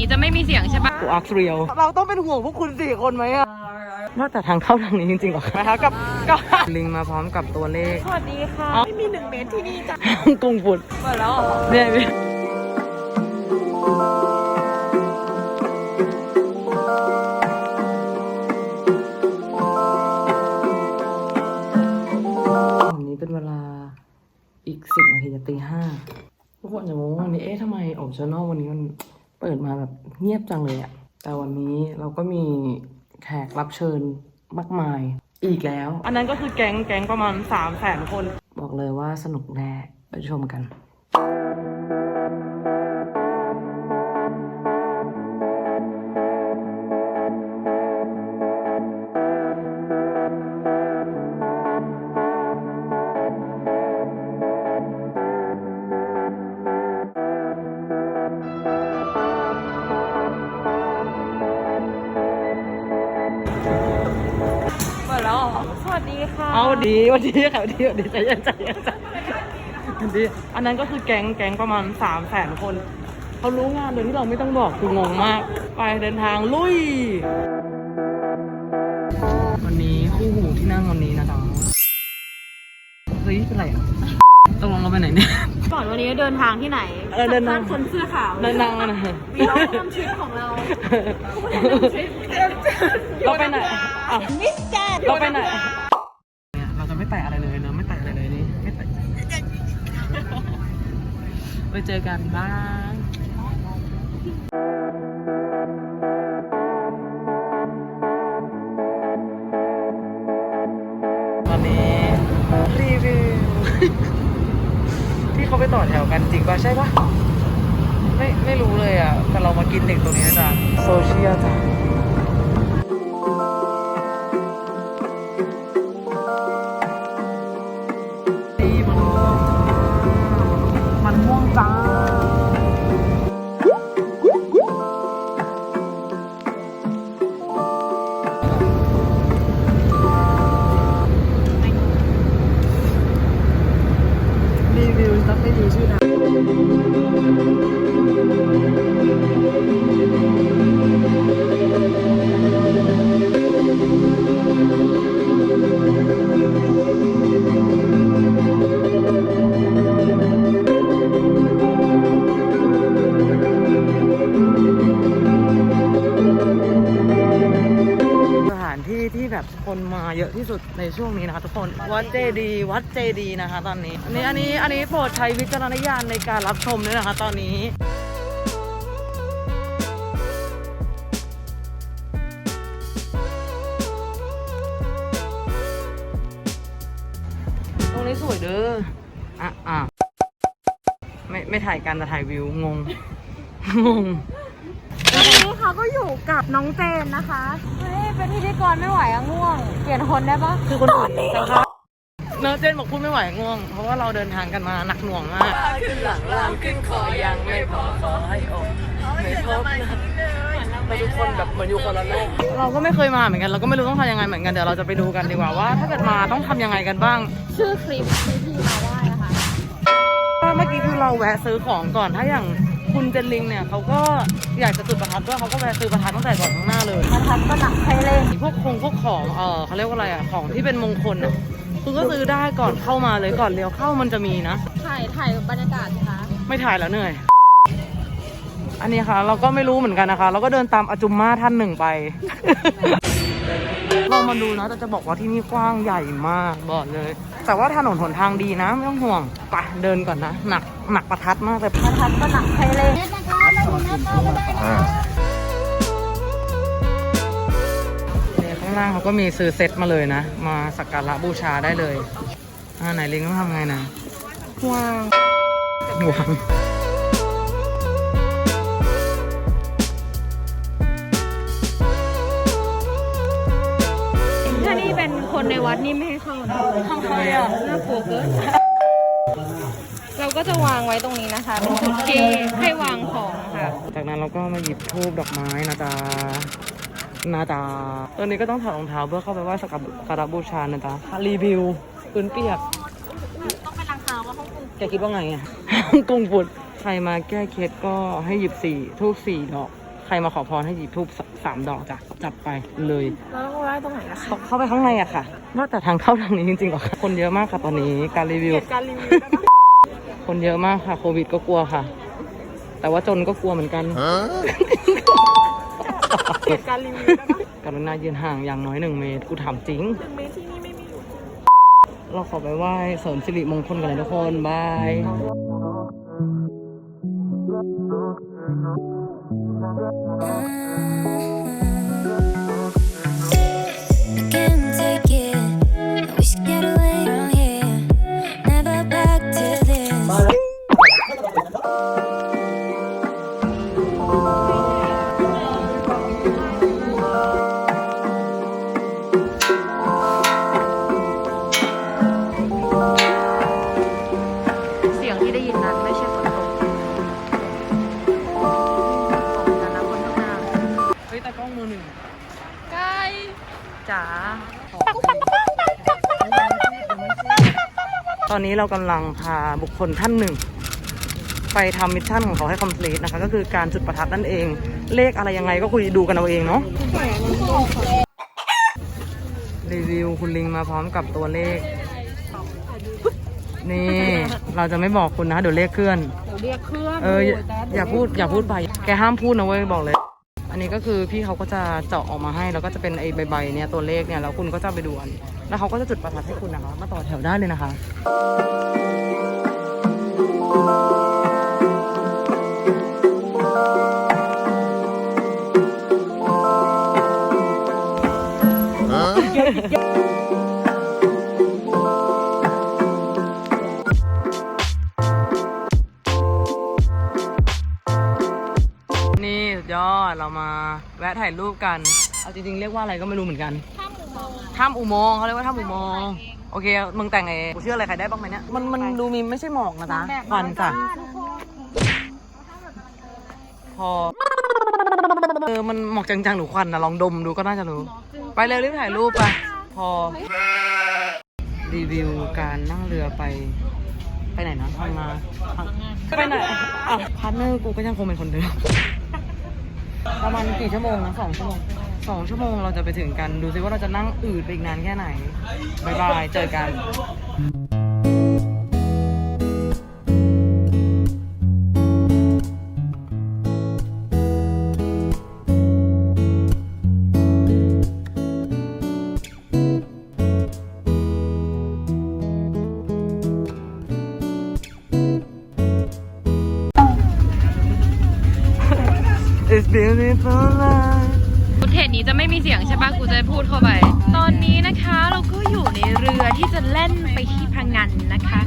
นี้จะไม่มีเสียงใช่ปะกูอักเรียวเราต้องเป็นห่วงพวกคุณสี่คนไหมอะว่าแต่ทางเข้าทางนี้จริงๆเหรอนะคะกับกับลิงมาพร้อมกับตัวเลข สวัสดีค่ะ ไม่มีหนึ่งเมตรที่นี่จ้ะฮ่องกงฝุ่นเปิดแล้วเหรอเนี่ยเนี่ยวันนี้เป็นเวลาอีกสิบนาทีจะตีห้าทุกคนจะมองว่าวันนี้เอ๊ะทำไมออกชานอลวันนี้มัน เปิดมาแบบเงียบจังเลยอะแต่วันนี้เราก็มีแขกรับเชิญมากมายอีกแล้ว อันนั้นก็คือแก๊งแก๊งประมาณสามแสนคน บอกเลยว่าสนุกแน่ไปชมกัน สวัสดีค่ะเอาดีวันดีค่ะวันดีวันดีใจเย็นใจเย็นใจวันดีอันนั้นก็คือแก๊งแก๊งประมาณสามแสนคนเขารู้งานโดยที่เราไม่ต้องบอกคืองงมาก ไปเดินทางลุย วันนี้คู่หูที่นั่งวันนี้นะจ๊ะเฮ้ยเป็นไรอะตกลงเราไปไหนเนี่ย ก่อนวันนี้เดินทางที่ไหนเออเดินทางสัมภษณ์คนเสื้อขาวเดินทางกันนะวีล็อกทำทริปของเราเราไปไหน อะเราไปไหนเนี่ยเราจะไม่แตะอะไรเลยนะไม่แตะอะไรเลยนี่ไม่แตะไปเจอกันบ้างตอนนี้รีวิว ที่เขาไปต่อแถวกันจริงป่ะใช่ป่ะ ไม่ไม่รู้เลยอะ แต่เรามากินเด็กตรงนี้นะจ๊ะโซเชียลจ้ะ วิวต้อ คนมาเยอะที่สุดในช่วงนี้นะคะทุกคน วัดเจดีย์วัดเจดีย์นะคะ ตอนนี้ อันนี้อันนี้อันนี้โปรดใช้วิจารณญาณในการรับชมด้วยนะคะ ตอนนี้ตรงนี้สวยเด้อ อะอะไม่ไม่ถ่ายกันแต่ถ่ายวิวงง งง วันนี้เขาก็อยู่กับน้องเจนนะคะเฮ้ยเป็นพิธีกรไม่ไหวอะง่วง เปลี่ยนคนได้ปะคือคนอื่นนะคะเนอะเจนบอกพูดไม่ไหวง่วง เพราะว่าเราเดินทางกันมาหนักหน่วงมากขึ้นหลังลามขึ้นคอยังไม่พอขอให้อกไม่พบนะเราทุกคนแบบเหมือนอยู่คนละโลกเราก็ไม่เคยมาเหมือนกันเราก็ไม่รู้ต้องทำยังไงเหมือนกันเดี๋ยวเราจะไปดูกันดีกว่าว่า ถ้าเกิดมาต้องทำยังไงกันบ้าง ชื่อคลิปที่พี่มาได้นะคะเมื่อกี้คือเราแวะซื้อของก่อนถ้าอย่าง คุณเจนลิงเนี่ยเขาก็อยากจะจุดประทัดด้วยเขาก็แวะซื้อประทัดตั้งแต่ก่อนข้างหน้าเลยประทัดก็หนักใครเล่นพวกคงพวกของเออเขาเรียกว่าอะไรอะของที่เป็นมงคลอะคุณก็ซื้อได้ก่อนเข้ามาเลยก่อนเลี้ยวเข้ามันจะมีนะถ่ายถ่ายบรรยากาศสิคะไม่ถ่ายแล้วเหนื่อย อันนี้ค่ะ เราก็ไม่รู้เหมือนกันนะคะ เราก็เดินตามอาจุมมาท่านหนึ่งไป เรามาดูนะแต่จะบอกว่าที่นี่กว้างใหญ่มากบอกเลย แต่ว่าถนนหนทางดีนะไม่ต้องห่วงไปเดินก่อนนะหนักหนักประทัดมากแต่ประทัดก็หนักใครเล่นเนี่ยข้างล่างเขาก็มีซื้อเซ็ตมาเลยนะ มาสักการะบูชาได้เลย อ่าไหนลิงต้องทำไงนะวางวาง คนในวัดนี่ไม่ให้เข้านะทำไมอะน่ากลัวเกินเราก็จะวางไว้ตรงนี้นะคะเป็นจุดที่ให้วางของค่ะ จากนั้นเราก็มาหยิบธูปดอกไม้นะจ๊ะนะจ๊ะตอนนี้ก็ต้องถอดรองเท้าเพื่อเข้าไปไหว้สักการะบูชานะจ๊ะรีวิวปืนเปียก ต้องไปรังคาว่าห้องกูแกคิดว่าไงอะฮ่องกงฝุ่นใครมาแก้เคล็ดก็ให้หยิบสี่ทูบสี่ดอกรมาขอพรให้หยิบทูบสามดอกจ้ะจัดไปเลยแล้ว เราไหว้ตรงไหนนะคะต้องเข้าไปข้างในอะค่ะ ว่าแต่ทางเข้าทางนี้จริงๆเหรอคะคนเยอะมากค่ะตอนนี้การรีวิวเหตุการณ์รีวิวได้ปะคนเยอะมากค่ะ โควิดก็กลัวค่ะ แต่ว่าจนก็กลัวเหมือนกันเหตุการณ์รีวิวได้ปะกรุณายืนห่างอย่างน้อยหนึ่งเมตรกูถามจริงหนึ่งเมตรที่นี่ไม่มีอยู่เราขอไปไหว้เสริมสิริมงคลกันเลยทุกคนบาย I ตอนนี้เรากำลังพาบุคคลท่านหนึ่ง ไปทำมิชชั่นของเขาให้คอมพลีทนะคะ ก็คือการจุดประทัดนั่นเอง เลขอะไรยังไงก็คุยดูกันเอาเองเนาะรีวิวคุณลิงมาพร้อมกับตัวเลข นี่ เราจะไม่บอกคุณนะ เดี๋ยวเลขเคลื่อน เดี๋ยวเรียกเครื่องเอออย่าอย่าพูดอย่าพูดไป แกห้ามพูดนะเว้ยบอกเลย อันนี้ก็คือพี่เขาก็จะเจาะออกมาให้ แล้วก็จะเป็นไอ้ใบๆเนี่ยตัวเลขเนี่ยแล้วคุณก็จะไปดูอันแล้วเขาก็จะจุดประทัดให้คุณนะคะ มาต่อแถวได้เลยนะคะ เรามาแวะถ่ายรูปกัน เอาจริงๆเรียกว่าอะไรก็ไม่รู้เหมือนกันถ้ำอุโมงค์เขาเรียกว่าถ้ำอุโมงค์โอเค มึงแต่งเองกูเชื่ออะไรใครได้บ้างไหมเนี่ย มันมันดูมีไม่ใช่หมอกนะจ๊ะควันจ้ะพอ เออ มันหมอกจางๆหรือควันนะลองดมดูก็น่าจะรู้ ไปเลยรีบถ่ายรูปไป พอ รีวิวการนั่งเรือไป ไปไหนนะพังงาพังไปไหนอะพาร์ทเนอร์กูก็ยังคงเป็นคนเดิม ประมาณกี่ชั่วโมงนะสองชั่วโมงสองชั่วโมงเราจะไปถึงกัน ดูซิว่าเราจะนั่งอืดไปอีกนานแค่ไหนบายบาย เจอกัน กูจะพูดเข้าไป ตอนนี้นะคะเราก็อยู่ในเรือที่จะแล่นไปที่พังงานนะคะ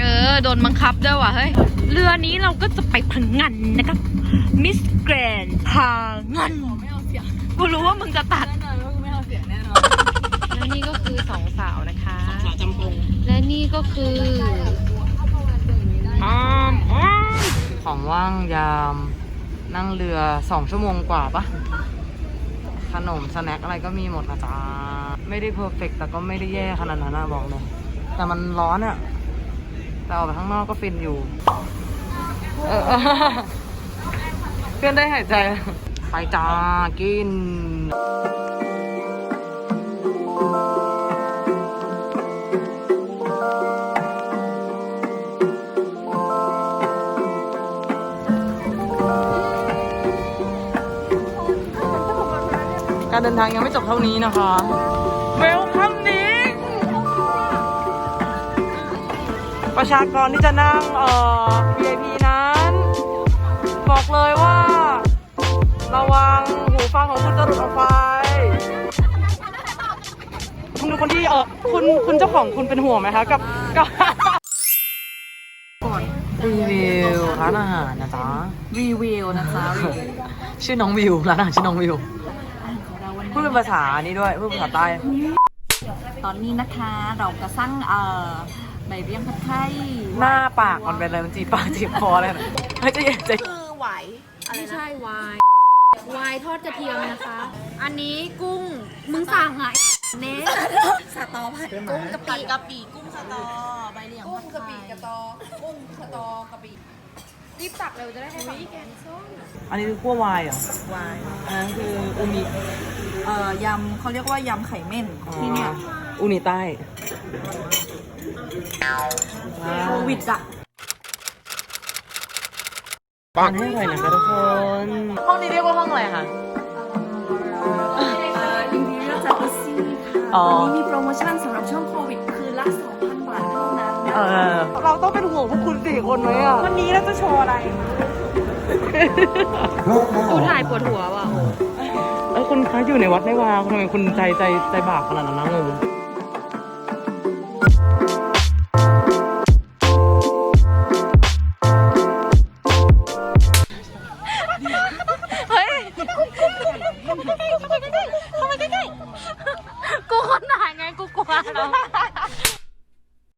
เออ โดนบังคับด้วยว่ะเฮ้ย เรือนี้เราก็จะไปพังงานนะครับมิสแกรนพังงานกูรู้ว่ามึงจะตัดและนี่ก็คือสองสาวนะคะสาวจำปงและนี่ก็คืออามอามของว่างยาม นั่งเรือสองชั่วโมงกว่าปะขนมสแน็คอะไรก็มีหมดนะจ๊ะไม่ได้เพอร์เฟกแต่ก็ไม่ได้แย่ขนาดนั้นนะบอกเลย แต่มันร้อนอะแต่ออกไปข้างนอกก็ฟินอยู่เออเพื่อนได้หายใจ ไปจ้ากิน เดินทางยังไม่จบเท่านี้นะคะ เวลคัมนิ้งประชากรที่จะนั่งเอ่อ VIP นั้น บอกเลยว่า ระวังหูฟังของคุณจะหลุดออกไป คุณดูคนที่เออคุณคุณเจ้าของคุณเป็นห่วงไหมคะ กับกับรีวิวร้านอาหารนะจ๊ะ รีวิวนะจ๊ะชื่อน้องวิวร้านอาหารชื่อน้องวิว พูดเป็นภาษานี้ด้วยพูดภาษาใต้ ตอนนี้นะคะเราก็สร้างเอ่อใบเรียงผัดไทยหน้าปากมันเป็นอะไรมันจีบปากจีบคออะไรนะเฮ้ยใจะเย็นใจคือไหวไม่ใช่วายวายทอดกระเทียมนะคะ อันนี้กุ้ง มึงสั่งอะเนสสตอผัดกุ้งกะปิกะปิกุ้งสตอใบเหลียงกุ้งกะปิกะตอกุ้งสตอกะปิ รีบตักเร็วจะได้ให้แกงส้มอันนี้คือขั้ววายเหรอ วายอันนั้นคืออูนิเอ่อยำเขาเรียกว่ายำไข่เม่นที่เนี่ยอูนิใต้โควิดอะอันนี้อะไรนะคะทุกคน ห้องนี้เรียกว่าห้องอะไรคะ เอ่ออินทีเรียจากิซี่อ๋อค่ะวันนี้มีโปรโมชั่นสำหรับช่วงโควิดคือละ เออ เราต้องเป็นห่วงพวกคุณสี่คนไหมอะวันนี้เราจะโชว์อะไรกูถ่ายปวดหัวว่ะเออคุณคะอยู่ในวัดในวาทำไมคุณใจใจใจบาปขนาดนั้นนะงง